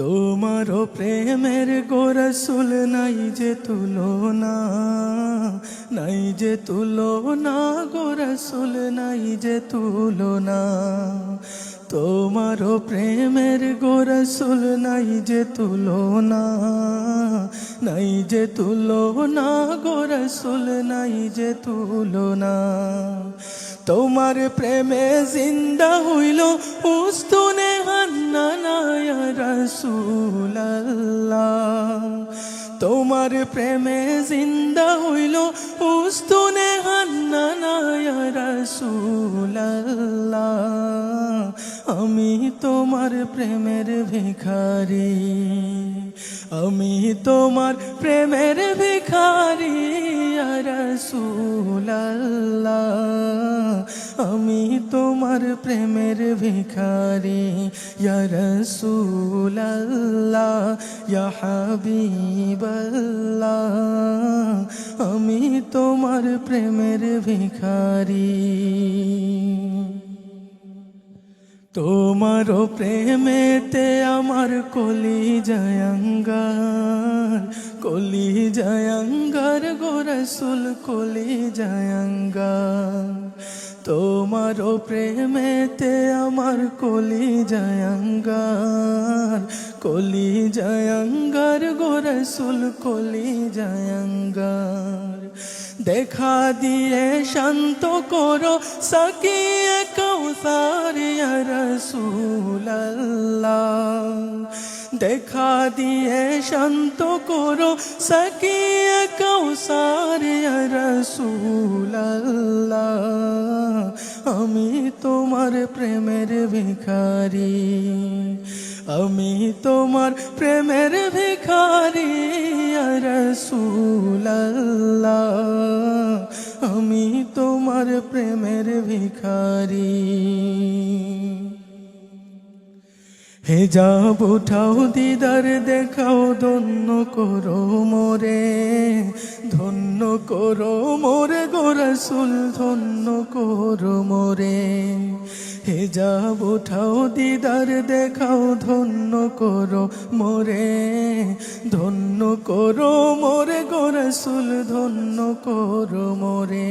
তোমারও প্রেমের গোরসুল নাই যে তুলনা, নাই যে তুলনা, গোরসুল নাই যে তুলনা। তোমারও প্রেমের গোরসুল নাই যে তুলনা, নাই যে তুলনা, গোরসুল নাই যে তুলনা। তোমার প্রেমে জিন্দা হইল হান্নানায় রসুল্লাহ তোমার প্রেমে জিন্দা হইল উস্তুনে হান্নানায় রসুল্লাহ আমি তোমার প্রেমের ভিখারি, আমি তোমার প্রেমের ভিখারি রসুল্লাহ আমি তোমার প্রেমের ভিখারি রসুল্লাহ হাবিবাল্লাহ। আমি তোমার প্রেমের ভিখারি। তোমারও প্রেমেতে আমার কলি জয়ঙ্গার কলি জয়ঙ্গার গোরসুল কলি জয়ঙ্গার তোমারও প্রেমেতে আমার কলি জয়ঙ্গার কলি জয়ঙ্গার গোরসুল কলি জয়ঙ্গার দেখা দিয়ে শান্ত করো সাকিয়ে কৌসার রসুল্লাহ দেখা দিয়ে শান্ত করো সাকিয়ে কৌসার রসুল্লাহ আমি তোমার প্রেমের ভিখারি আমি তোমার প্রেমের ভিখারি রসুল্লাহ আমি তোমার প্রেমের ভিখারি হে যাব উঠাও দিদার, দেখাও ধন্য করো মোরে, ধন্য করো মোরে গোরসুল ধন্য করো মোরে। হে যাব উঠাও দিদার, দেখাও ধন্য করো মোরে, ধন্য করো মোরে গোরসুল ধন্য করো মোরে।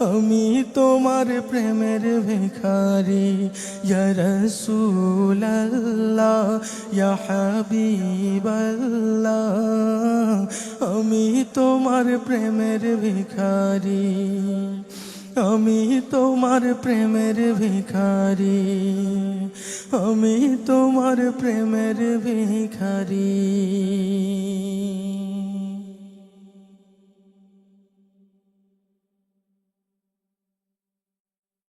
আমি তোমার প্রেমের ভিখারি রসুল্লাহ হাবিবাল্লাহ। আমি তোমার প্রেমের ভিখারি, আমি তোমার প্রেমের ভিখারি, আমি তোমার প্রেমের ভিখারি।